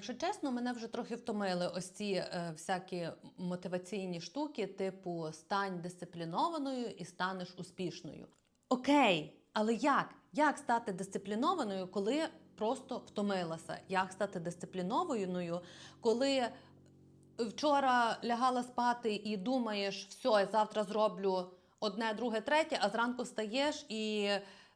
Якщо чесно, мене вже трохи втомили ось ці е, всякі мотиваційні штуки, типу стань дисциплінованою і станеш успішною. Окей, але як? Як стати дисциплінованою, коли просто втомилася? Як стати дисциплінованою, коли вчора лягала спати і думаєш, все, я завтра зроблю одне, друге, третє, а зранку встаєш і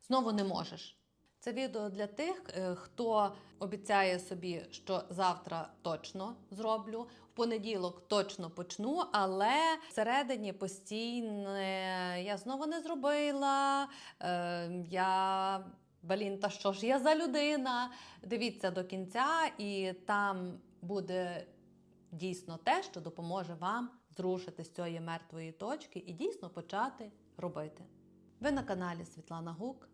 знову не можеш. Це відео для тих, е, хто обіцяє собі, що завтра точно зроблю, в понеділок точно почну, але всередині постійне я знову не зробила. Е, я Блін, та що ж я за людина? Дивіться до кінця, і там буде дійсно те, що допоможе вам зрушити з цієї мертвої точки і дійсно почати робити. Ви на каналі Світлана Гук.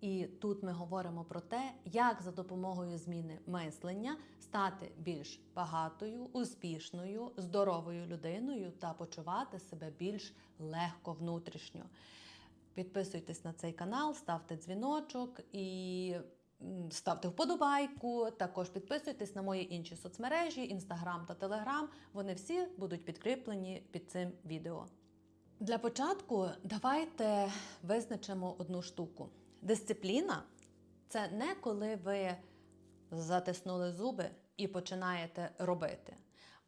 І тут ми говоримо про те, як за допомогою зміни мислення стати більш багатою, успішною, здоровою людиною та почувати себе більш легко внутрішньо. Підписуйтесь на цей канал, ставте дзвіночок і ставте вподобайку. Також підписуйтесь на мої інші соцмережі, інстаграм та телеграм. Вони всі будуть підкріплені під цим відео. Для початку давайте визначимо одну штуку. Дисципліна це не коли ви затиснули зуби і починаєте робити.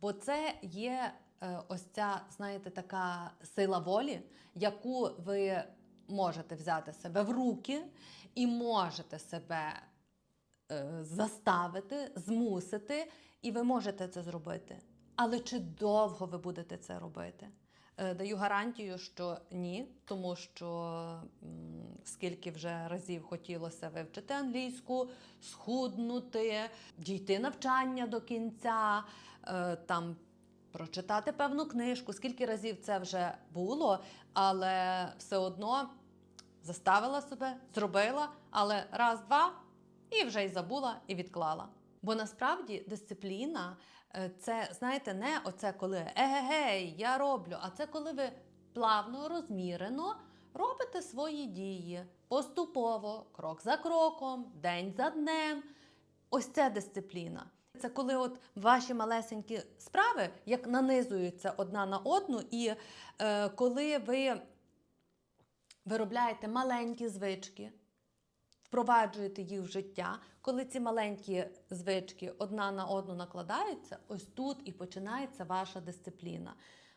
Бо це є е, ось ця, знаєте, така сила волі, яку ви можете взяти себе в руки і можете себе е, заставити, змусити, і ви можете це зробити. Але чи довго ви будете це робити? Е, Даю гарантію, що ні, тому що скільки вже разів хотілося вивчити англійську, схуднути, дійти навчання до кінця, е, там прочитати певну книжку, скільки разів це вже було, але все одно заставила себе, зробила, але раз, два і вже й забула і відклала. Бо насправді дисципліна це, знаєте, не оце коли егегей, я роблю, а це коли ви плавно, розмірено робите свої дії поступово, крок за кроком, день за днем. Ось це дисципліна. Це коли от ваші малесенькі справи як нанизуються одна на одну, і е, коли ви виробляєте маленькі звички, впроваджуєте їх в життя, коли ці маленькі звички одна на одну накладаються, ось тут і починається ваша дисципліна.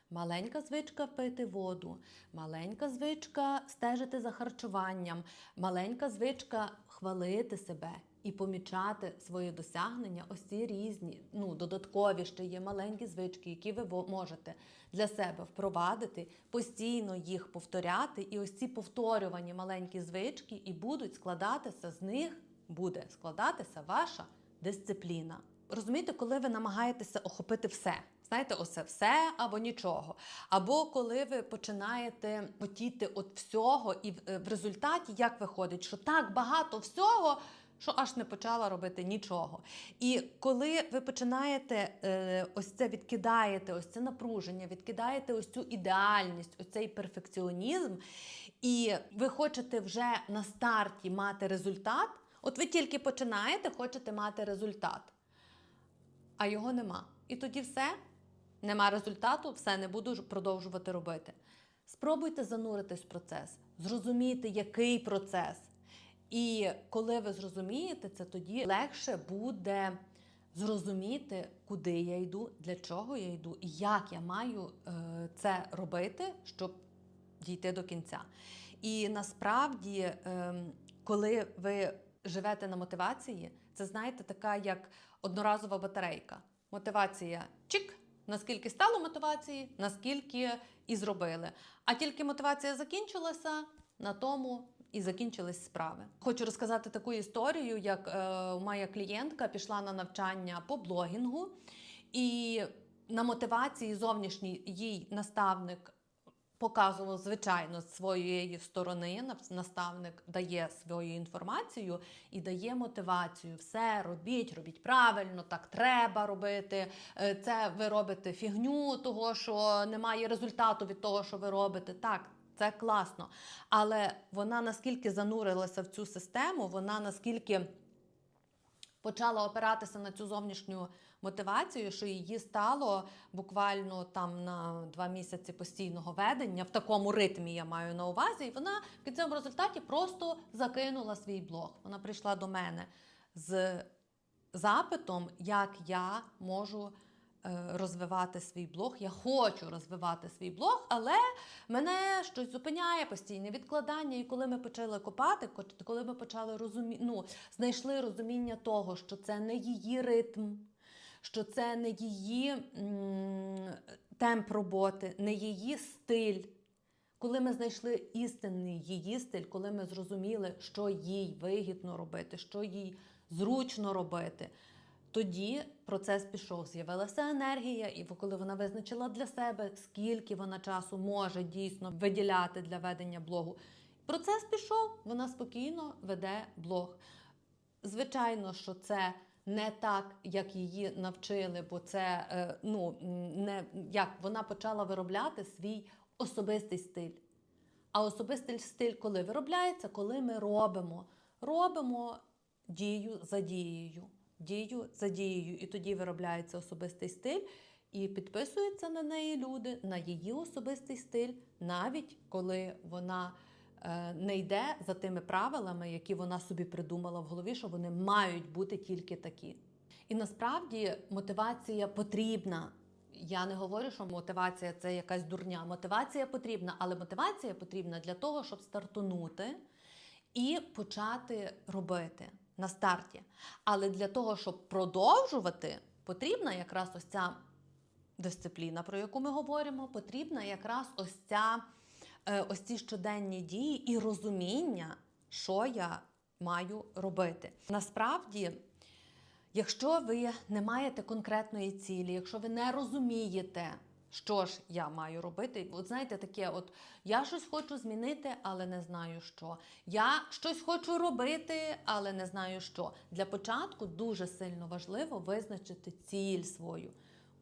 Маленька звичка пити воду, маленька звичка стежити за харчуванням, маленька звичка хвалити себе і помічати свої досягнення. Ось ці різні, ну додаткові ще є маленькі звички, які ви можете для себе впровадити, постійно їх повторяти. І ось ці повторювані маленькі звички і будуть складатися з них, буде складатися ваша дисципліна. Розумієте, коли ви намагаєтеся охопити все. Знаєте, оце все або нічого. Або коли ви починаєте хотіти от всього, і е, в результаті як виходить, що так багато всього, що аж не почала робити нічого. І коли ви починаєте е, ось це відкидаєте, ось це напруження, відкидаєте ось цю ідеальність, ось цей перфекціонізм, і ви хочете вже на старті мати результат, от ви тільки починаєте, хочете мати результат а його нема. І тоді все, нема результату, все не буду продовжувати робити. Спробуйте зануритись в процес, зрозуміти, який процес. І коли ви зрозумієте це, тоді легше буде зрозуміти, куди я йду, для чого я йду і як я маю е, це робити, щоб дійти до кінця. І насправді, ем, коли ви живете на мотивації, це знаєте, така як одноразова батарейка. Мотивація чик. Наскільки стало мотивації, наскільки і зробили. А тільки мотивація закінчилася, на тому і закінчились справи. Хочу розказати таку історію, як е, моя клієнтка пішла на навчання по блогінгу, і на мотивації зовнішній їй наставник показував, звичайно, з своєї сторони. Наставник дає свою інформацію і дає мотивацію. Все робіть, робіть правильно, так треба робити. Е, Це ви робите фігню, того що немає результату від того, що ви робите. Так. Це класно. Але вона наскільки занурилася в цю систему, вона наскільки почала опиратися на цю зовнішню мотивацію, що її стало буквально там на два місяці постійного ведення в такому ритмі я маю на увазі. І вона в кінцевому результаті просто закинула свій блог. Вона прийшла до мене з запитом, як я можу розвивати свій блог. Я хочу розвивати свій блог, але мене щось зупиняє постійне відкладання. І коли ми почали копати, коли ми почали розумі... ну, знайшли розуміння того, що це не її ритм, що це не її темп роботи, не її стиль. Коли ми знайшли істинний її стиль, коли ми зрозуміли, що їй вигідно робити, що їй зручно робити, тоді процес пішов. З'явилася енергія, і коли вона визначила для себе, скільки вона часу може дійсно виділяти для ведення блогу. Процес пішов, вона спокійно веде блог. Звичайно, що це не так, як її навчили, бо це е, ну, не як вона почала виробляти свій особистий стиль. А особистий стиль, коли виробляється, коли ми робимо, робимо дію за дією, дію за дією, і тоді виробляється особистий стиль, і підписуються на неї люди, на її особистий стиль, навіть коли вона е, не йде за тими правилами, які вона собі придумала в голові, що вони мають бути тільки такі. І насправді мотивація потрібна. Я не говорю, що мотивація це якась дурня. Мотивація потрібна, але мотивація потрібна для того, щоб стартунути і почати робити на старті. Але для того, щоб продовжувати, потрібна якраз ось ця дисципліна, про яку ми говоримо, потрібна якраз ось ця е, ось ці щоденні дії і розуміння, що я маю робити. Насправді, якщо ви не маєте конкретної цілі, якщо ви не розумієте, що ж я маю робити, от знаєте, таке, от я щось хочу змінити, але не знаю що. Я щось хочу робити, але не знаю що. Для початку дуже сильно важливо визначити ціль свою.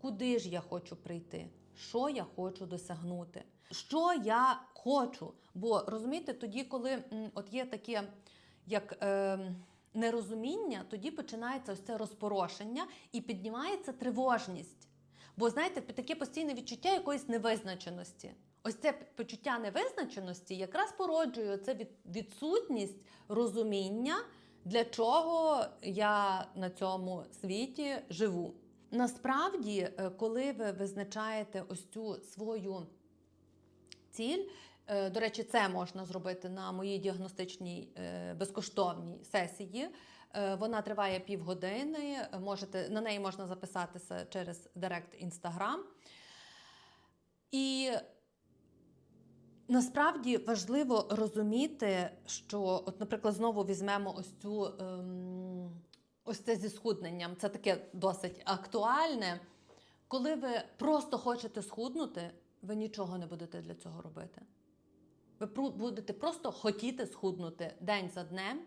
Куди ж я хочу прийти? Що я хочу досягнути? Що я хочу? Бо розумієте, тоді, коли от є таке, як е, нерозуміння, тоді починається ось це розпорошення і піднімається тривожність. Бо знаєте, таке постійне відчуття якоїсь невизначеності. Ось це почуття невизначеності якраз породжує це від, відсутність розуміння, для чого я на цьому світі живу. Насправді, е, коли ви визначаєте ось цю свою ціль, е, до речі, це можна зробити на моїй діагностичній е, безкоштовній сесії. Е, Вона триває півгодини. Можете, на неї можна записатися через Директ Інстаграм. І насправді важливо розуміти, що, от, наприклад, знову візьмемо ось цю ем, ось це зі схудненням. Це таке досить актуальне. Коли ви просто хочете схуднути, ви нічого не будете для цього робити. Ви будете просто хотіти схуднути день за днем,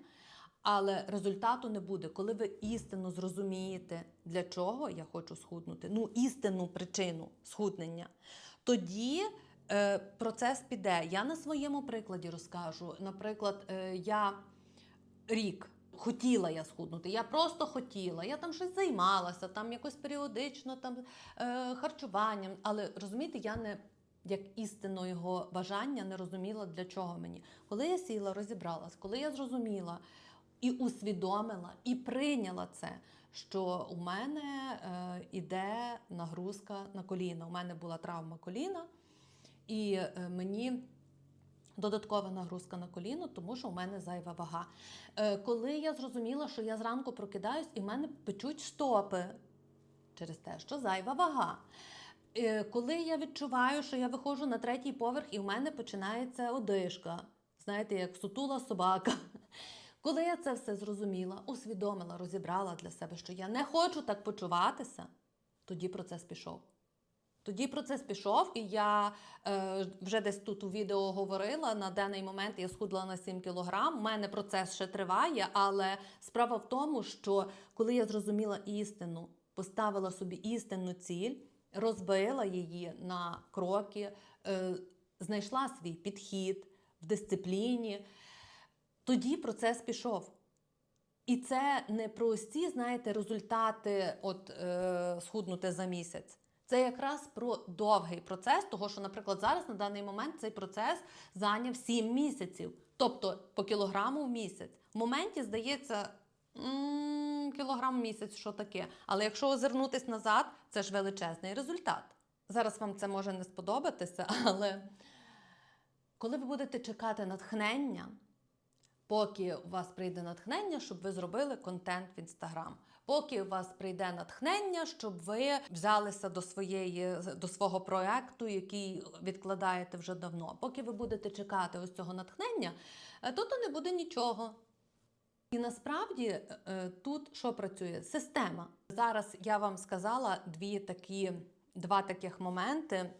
але результату не буде. Коли ви істинно зрозумієте, для чого я хочу схуднути, ну істинну причину схуднення, тоді е, процес піде. Я на своєму прикладі розкажу. Наприклад, е, я рік. Хотіла я схуднути, я просто хотіла. Я там щось займалася, там якось періодично там е, харчуванням. Але розумієте, я не як істинно його бажання не розуміла, для чого мені. Коли я сіла, розібралась, коли я зрозуміла і усвідомила, і прийняла це, що у мене е, іде нагрузка на коліна. У мене була травма коліна, і е, мені. Додаткова нагрузка на коліно, тому що у мене зайва вага. Е, коли я зрозуміла, що я зранку прокидаюсь і в мене печуть стопи через те, що зайва вага. Е, коли я відчуваю, що я виходжу на третій поверх і в мене починається одишка, знаєте, як сутула собака. Коли я це все зрозуміла, усвідомила, розібрала для себе, що я не хочу так почуватися, тоді процес пішов. Тоді процес пішов, і я е, вже десь тут у відео говорила. На даний момент я схудла на 7 кілограм. У мене процес ще триває, але справа в тому, що коли я зрозуміла істину, поставила собі істинну ціль, розбила її на кроки, е, знайшла свій підхід в дисципліні, тоді процес пішов. І це не прості, знаєте, результати от, е, схуднути за місяць. Це якраз про довгий процес, того що, наприклад, зараз на даний момент цей процес зайняв 7 місяців, тобто по кілограму в місяць. В моменті здається, м, кілограм в місяць, що таке. Але якщо озирнутись назад, це ж величезний результат. Зараз вам це може не сподобатися, але коли ви будете чекати натхнення, поки у вас прийде натхнення, щоб ви зробили контент в інстаграм. Поки у вас прийде натхнення, щоб ви взялися до своєї до свого проекту, який відкладаєте вже давно. Поки ви будете чекати ось цього натхнення, е, то то не буде нічого. І насправді е, тут що працює? Система. Зараз я вам сказала дві такі, два таких моменти.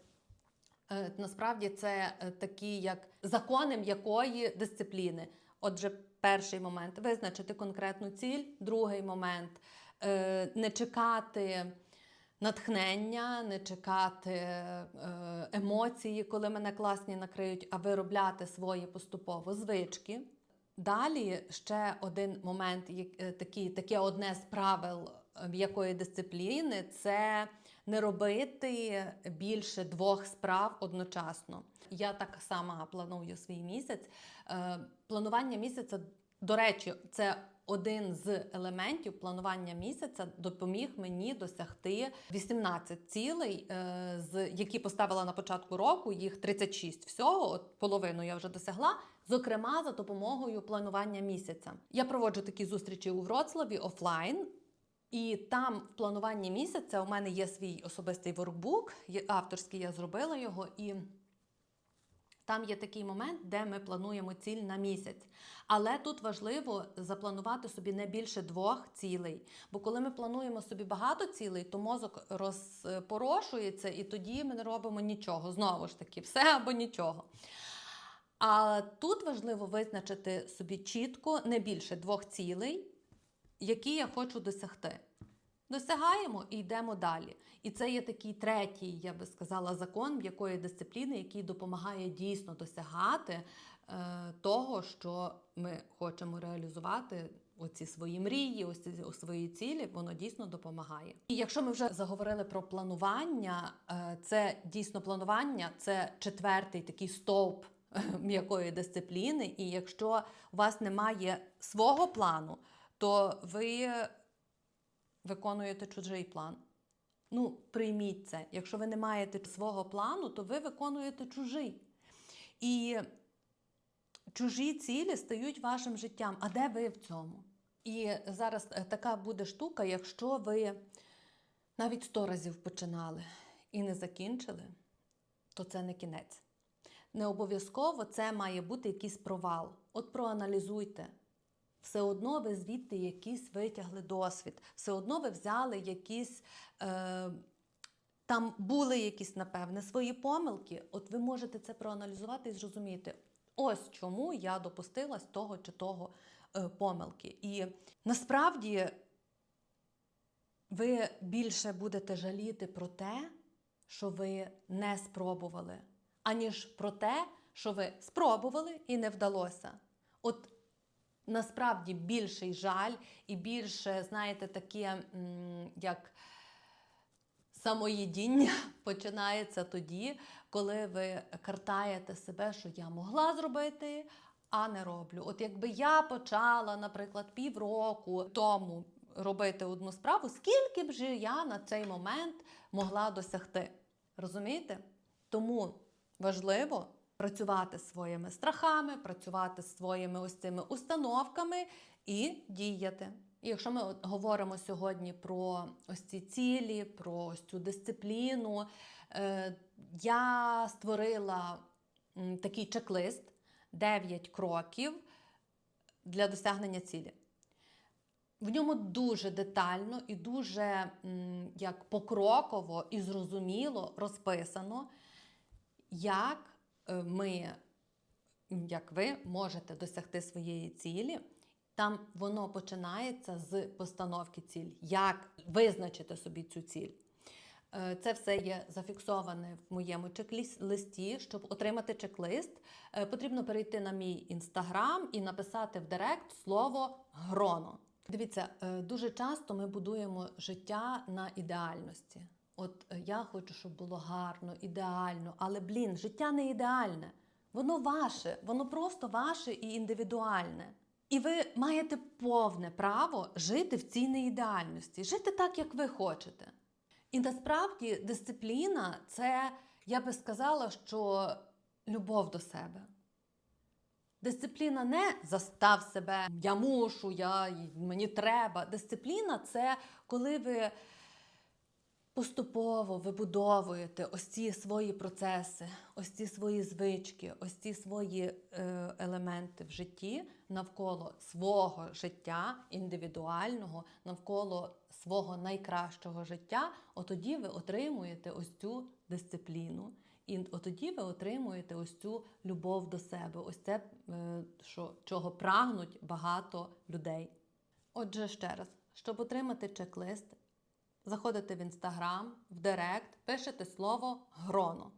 Е, Насправді це е, такі, як закони м'якої дисципліни. Отже, перший момент визначити конкретну ціль, другий момент е, не чекати натхнення, не чекати е, емоції, коли мене класні накриють, а виробляти свої поступово звички. Далі ще один момент, е, такий, таке одне з правил м'якої дисципліни це не робити більше двох справ одночасно. Я так само планую свій місяць. Е, Планування місяця, до речі, це один з елементів планування місяця допоміг мені досягти 18 цілей, е, з які поставила на початку року. Їх 36 всього, от половину я вже досягла. Зокрема, за допомогою планування місяця. Я проводжу такі зустрічі у Вроцлаві офлайн. І там в плануванні місяця у мене є свій особистий воркбук, авторський, я зробила його, і там є такий момент, де ми плануємо ціль на місяць. Але тут важливо запланувати собі не більше двох цілей. Бо коли ми плануємо собі багато цілей, то мозок розпорошується, і тоді ми не робимо нічого. Знову ж таки, все або нічого. А тут важливо визначити собі чітко не більше двох цілей, які я хочу досягти. Досягаємо і йдемо далі. І це є такий третій, я би сказала, закон м'якої дисципліни, який допомагає дійсно досягати е, того, що ми хочемо реалізувати. Оці свої мрії, ось ці свої цілі, воно дійсно допомагає. І якщо ми вже заговорили про планування, е, це дійсно планування, це четвертий такий стовп е, м'якої дисципліни. І якщо у вас немає свого плану, то ви виконуєте чужий план. Ну, прийміть це. Якщо ви не маєте свого плану, то ви виконуєте чужий. І чужі цілі стають вашим життям. А де ви в цьому? І зараз е, така буде штука, якщо ви навіть сто разів починали і не закінчили, то це не кінець. Не обов'язково це має бути якийсь провал. От проаналізуйте. Все одно ви звідти якийсь витягли досвід, все одно ви взяли якісь. Е, там були якісь, напевне, свої помилки. От ви можете це проаналізувати і зрозуміти, ось чому я допустилась того чи того е, помилки. І насправді ви більше будете жаліти про те, що ви не спробували, аніж про те, що ви спробували і не вдалося. От насправді більший жаль і більше, знаєте, таке, як самоїдіння починається тоді, коли ви картаєте себе, що я могла зробити, а не роблю. От якби я почала, наприклад, півроку тому робити одну справу, скільки б же я на цей момент могла досягти? Розумієте? Тому важливо працювати своїми страхами, працювати своїми ось цими установками і діяти. Якщо ми говоримо сьогодні про ось ці цілі, про ось цю дисципліну, е, я створила такий чек-лист 9 кроків для досягнення цілі. В ньому дуже детально і дуже як покроково і зрозуміло розписано, як ми, як ви можете досягти своєї цілі. Там воно починається з постановки ціль, як визначити собі цю ціль. Е, Це все є зафіксоване в моєму чек-листі. Щоб отримати чек-лист, е, потрібно перейти на мій інстаграм і написати в директ слово гроно. Дивіться, е, дуже часто ми будуємо життя на ідеальності. От е, я хочу, щоб було гарно, ідеально, але блін, життя не ідеальне. Воно ваше, воно просто ваше і індивідуальне. І ви маєте повне право жити в цій неідеальності, жити так, як ви хочете. І насправді дисципліна це, я би сказала, що любов до себе. Дисципліна не застав себе, я мушу, я, мені треба. Дисципліна це коли ви поступово вибудовуєте ось ці свої процеси, ось ці свої звички, ось ці свої е, елементи в житті навколо свого життя індивідуального, навколо свого найкращого життя, отоді ви отримуєте ось цю дисципліну. І отоді ви отримуєте ось цю любов до себе, ось це, е, що, чого прагнуть багато людей. Отже, ще раз, щоб отримати чек-лист, заходите в інстаграм, в Директ, пишете слово гроно.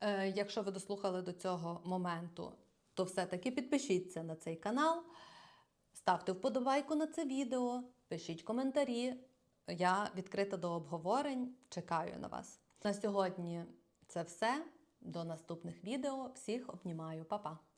Е, якщо ви дослухали до цього моменту, то все-таки підпишіться на цей канал, ставте вподобайку на це відео, пишіть коментарі. Я відкрита до обговорень, чекаю на вас. На сьогодні це все. До наступних відео. Всіх обнімаю, Па-па!